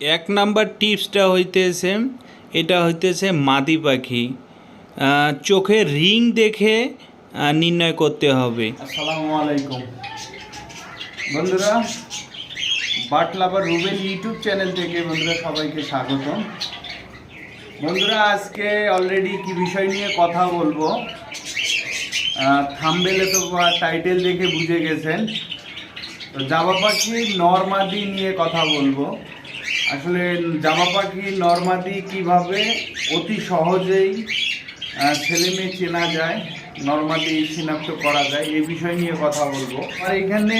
এক নাম্বার টিপসটা হইতেছে, এটা হইতেছে মাদি পাখি। চোখে রিং দেখে নির্ণয় করতে হবে। আসসালামু আলাইকুম। বন্ধুরা, bird lover Rubel YouTube channel থেকে বন্ধুরা সবাইকে স্বাগতম। বন্ধুরা, আজকে অলরেডি কি বিষয় নিয়ে কথা বলব? থামবেলে তো টাইটেল দেখে বুঝে গেছেন। তো জামা পাখি নর্মাদি নিয়ে কথা বলব। আসলে জামা পাখি নর্মাদি কীভাবে অতি সহজেই ছেলে মেয়ে চেনা যায় নর্মালি শনাক্ত করা যায় এই বিষয় নিয়ে কথা বলব। আর এখানে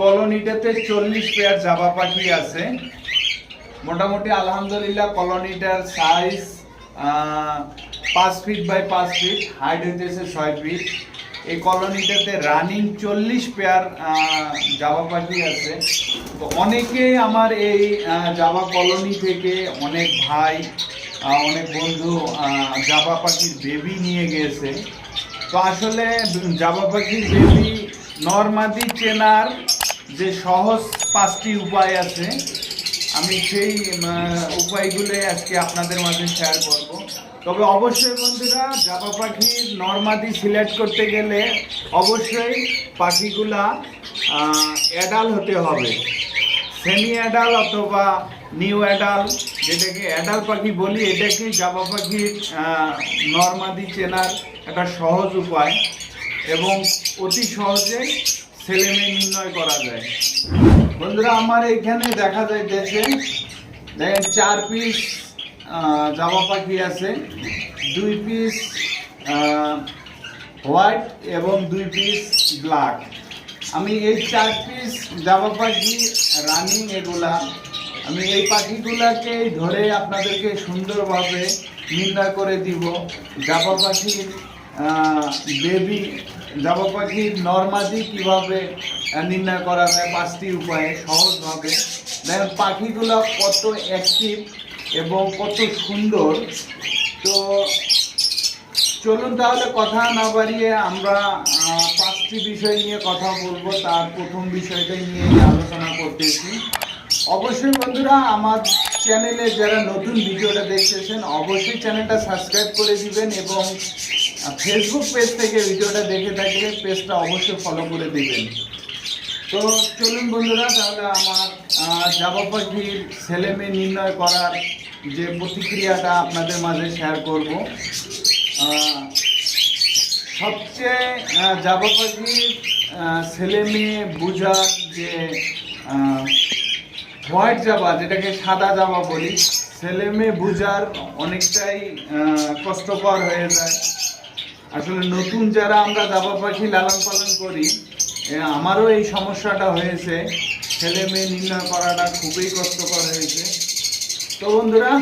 কলোনিটাতে চল্লিশ পেয়ার জাবা পাখি আছে। মোটামুটি আলহামদুলিল্লাহ কলোনিটার সাইজ পাঁচ ফিট বাই পাঁচ ফিট হাইট হইতেছে ছয় ফিট এই কলোনিটাতে রানিং চল্লিশ পেয়ার জাবা পাখি আছে। তো অনেকে আমার এই জাবা কলোনি থেকে অনেক ভাই অনেক বন্ধু জাবা পাখির বেবি নিয়ে গিয়েছে তো আসলে জাবা পাখির বেবি নর্মাদি চেনার যে সহজ পাঁচটি উপায় আছে, আমি সেই উপায়গুলোই উপায়গুলো আজকে আপনাদের মাঝে শেয়ার করব। তবে অবশ্যই বন্ধুরা, জাবা পাখির নর্মাদি সিলেক্ট করতে গেলে অবশ্যই পাখিগুলা অ্যাডাল হতে হবে। সেমি অ্যাডাল অথবা নিউ অ্যাডাল যেটাকে অ্যাডাল পাখি বলি, এটাকে জাবা পাখির নর্মাদি চেনার একটা সহজ উপায় এবং অতি সহজে ছেলে মেয়ে নির্ণয় করা যায়। বন্ধুরা, আমার এখানে দেখা যাইতেছে, দেখেন, চার পিস জামা পাখি আছে। দুই পিস হোয়াইট এবং দুই পিস ব্ল্যাক আমি এই চার পিস জামা পাখি রানিং এগুলা, আমি এই পাখিগুলাকে ধরে আপনাদেরকে সুন্দরভাবে নিন্দা করে দিব। জাবা পাখির বেবি জাবা পাখির নর্মাদি কীভাবে নির্ণয় করা যায় পাঁচটি উপায়ে সহজভাবে। দেখেন পাখিগুলো কত অ্যাক্টিভ এবং কত সুন্দর। তো চলুন তাহলে কথা না বাড়িয়ে আমরা পাঁচটি বিষয় নিয়ে কথা বলব। তার প্রথম বিষয়টা নিয়ে আলোচনা করতেছি। অবশ্যই বন্ধুরা, আমার চ্যানেলে যারা নতুন ভিডিওটা দেখতেছেন, অবশ্যই চ্যানেলটা সাবস্ক্রাইব করে দিবেন এবং ফেসবুক পেজ থেকে ভিডিওটা দেখে থাকলে পেজটা অবশ্যই ফলো করে দিবেন। তো চলুন বন্ধুরা, তাহলে আমার জাবা পাখির ছেলে মেয়ে নির্ণয় করার যে প্রতিক্রিয়াটা আপনাদের মাঝে শেয়ার করব সবচেয়ে আহ, জাবা পাখির ছেলে মেয়ে বোঝার যে হোয়াইট জাবা যেটাকে সাদা জাবা বলি ছেলে মেয়ে বোঝার অনেকটাই কষ্টকর হয়ে যায়। আসলে নতুন যারা আমরা জাবা পাখি লালন পালন করি আমারও এই সমস্যাটা হয়েছে। ছেলে মেয়ে নির্ণয় করাটা খুবই কষ্টকর হয়েছে। তো বন্ধুরা,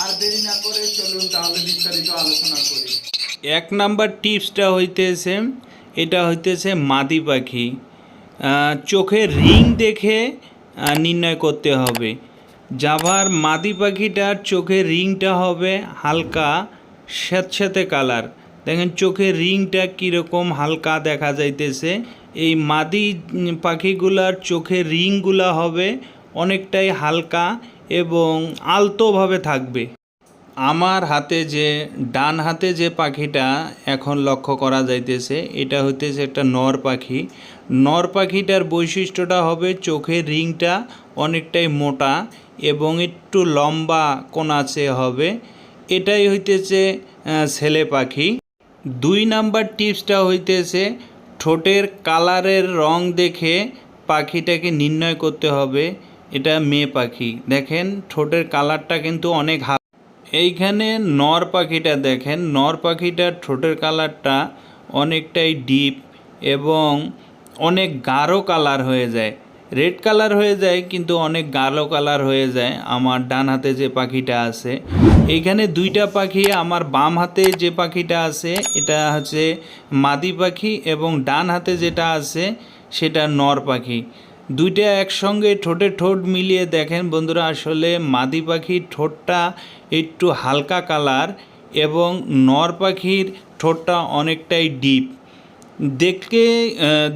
আর দেরি না করে চলুন তাহলে বিস্তারিত আলোচনা করি। এক নাম্বার টিপসটা হইতেছে, এটা হইতেছে মাদি পাখি। চোখে রিং দেখে নির্ণয় করতে হবে। জাভার মাদি পাখিটার চোখে রিংটা হবে হালকা স্যাঁতস্যাঁতে কালার। দেখেন চোখের রিংটা কীরকম হালকা দেখা যাইতেছে। এই মাদি পাখিগুলার চোখের রিংগুলা হবে অনেকটাই হালকা এবং আলতোভাবে থাকবে। আমার হাতে যে, ডান হাতে যে পাখিটা এখন লক্ষ্য করা যাইতেছে, এটা হইতেছে একটা নর পাখি। নর পাখিটার বৈশিষ্ট্যটা হবে চোখের রিংটা অনেকটাই মোটা এবং একটু লম্বা কোনাচে হবে। এটাই হইতেছে ছেলে পাখি। দুই নাম্বার টিপসটা হইতেছে, ঠোঁটের কালারের রং দেখে পাখিটাকে নির্ণয় করতে হবে। এটা মেয়ে পাখি। দেখেন, ঠোঁটের কালারটা কিন্তু অনেক এইখানে নর পাখিটা দেখেন, নর পাখিটার ঠোঁটের কালারটা অনেকটাই ডিপ এবং অনেক গাঢ় কালার হয়ে যায়। রেড কালার হয়ে যায়, কিন্তু অনেক গাঢ় কালার হয়ে যায় আমার ডান হাতে যে পাখিটা আছে। এইখানে দুইটা পাখি, আমার বাম হাতে যে পাখিটা আছে, এটা হচ্ছে মাদি পাখি এবং ডান হাতে যেটা আছে, সেটা নর পাখি। দুইটা একসঙ্গে ঠোঁটে ঠোঁট মিলিয়ে দেখেন বন্ধুরা, আসলে মাদি পাখির ঠোঁটটা একটু হালকা কালার এবং নর পাখির ঠোঁটটা অনেকটাই ডিপ। দেখে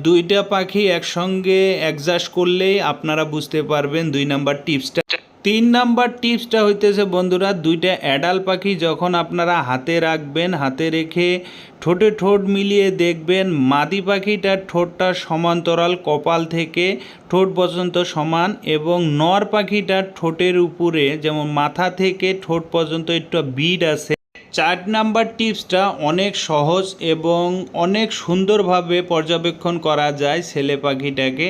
দুইটা পাখি একসঙ্গে অ্যাডজাস্ট করলেই আপনারা বুঝতে পারবেন দুই নাম্বার টিপসটা। তিন নাম্বার টিপসটা হইতেছে, বন্ধুরা, দুইটা অ্যাডাল পাখি যখন আপনারা হাতে রাখবেন, হাতে রেখে ঠোঁটে ঠোঁট মিলিয়ে দেখবেন, মাদি পাখিটার ঠোঁটটা সমান্তরাল, কপাল থেকে ঠোঁট পর্যন্ত সমান এবং নর পাখিটার ঠোঁটের উপরে, যেমন মাথা থেকে ঠোঁট পর্যন্ত একটু বিড আছে চার নাম্বার টিপসটা অনেক সহজ এবং অনেক সুন্দরভাবে পর্যবেক্ষণ করা যায় ছেলে পাখিটাকে।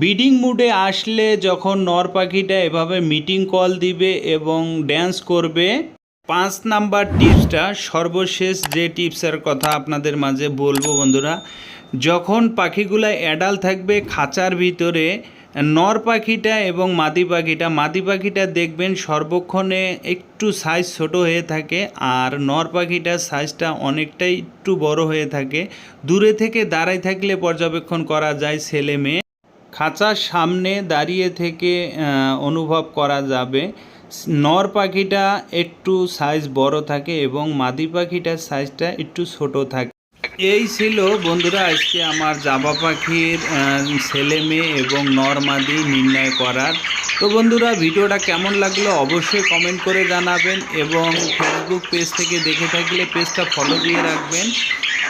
ব্রিডিং মুডে আসলে যখন নর পাখিটা এভাবে মিটিং কল দিবে এবং ড্যান্স করবে, পাঁচ নাম্বার টিপসটা সর্বশেষ যে টিপসের কথা আপনাদের মাঝে বলব বন্ধুরা, যখন পাখিগুলা অ্যাডাল থাকবে খাঁচার ভিতরে নর পাখিটা এবং মাদি পাখিটা মাদি পাখিটা দেখবেন সর্বক্ষণে একটু সাইজ ছোট হয়ে থাকে আর নর পাখিটার সাইজটা অনেকটাই একটু বড় হয়ে থাকে। দূরে থেকে দাঁড়ায় থাকলে পর্যবেক্ষণ করা যায় ছেলে মেয়ে। খাঁচার সামনে দাঁড়িয়ে থেকে অনুভব করা যাবে। নর পাখিটা একটু সাইজ বড় থাকে এবং মাদি পাখিটার সাইজটা একটু ছোট থাকে। এই ছিল বন্ধুরা আজকে আমার জাবা পাখির ছেলে মেয়ে এবং নর মাদি নির্ণয় করার। তো বন্ধুরা, ভিডিওটা কেমন লাগল অবশ্যই কমেন্ট করে জানাবেন এবং ফেসবুক পেজ থেকে দেখে থাকলে পেজটা ফলো দিয়ে রাখবেন।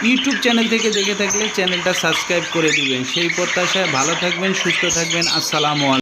ইউটিউব চ্যানেল থেকে দেখে থাকলে চ্যানেলটা সাবস্ক্রাইব করে দিবেন। সেই প্রত্যাশায় ভালো থাকবেন, সুস্থ থাকবেন। আসসালামু আলাইকুম।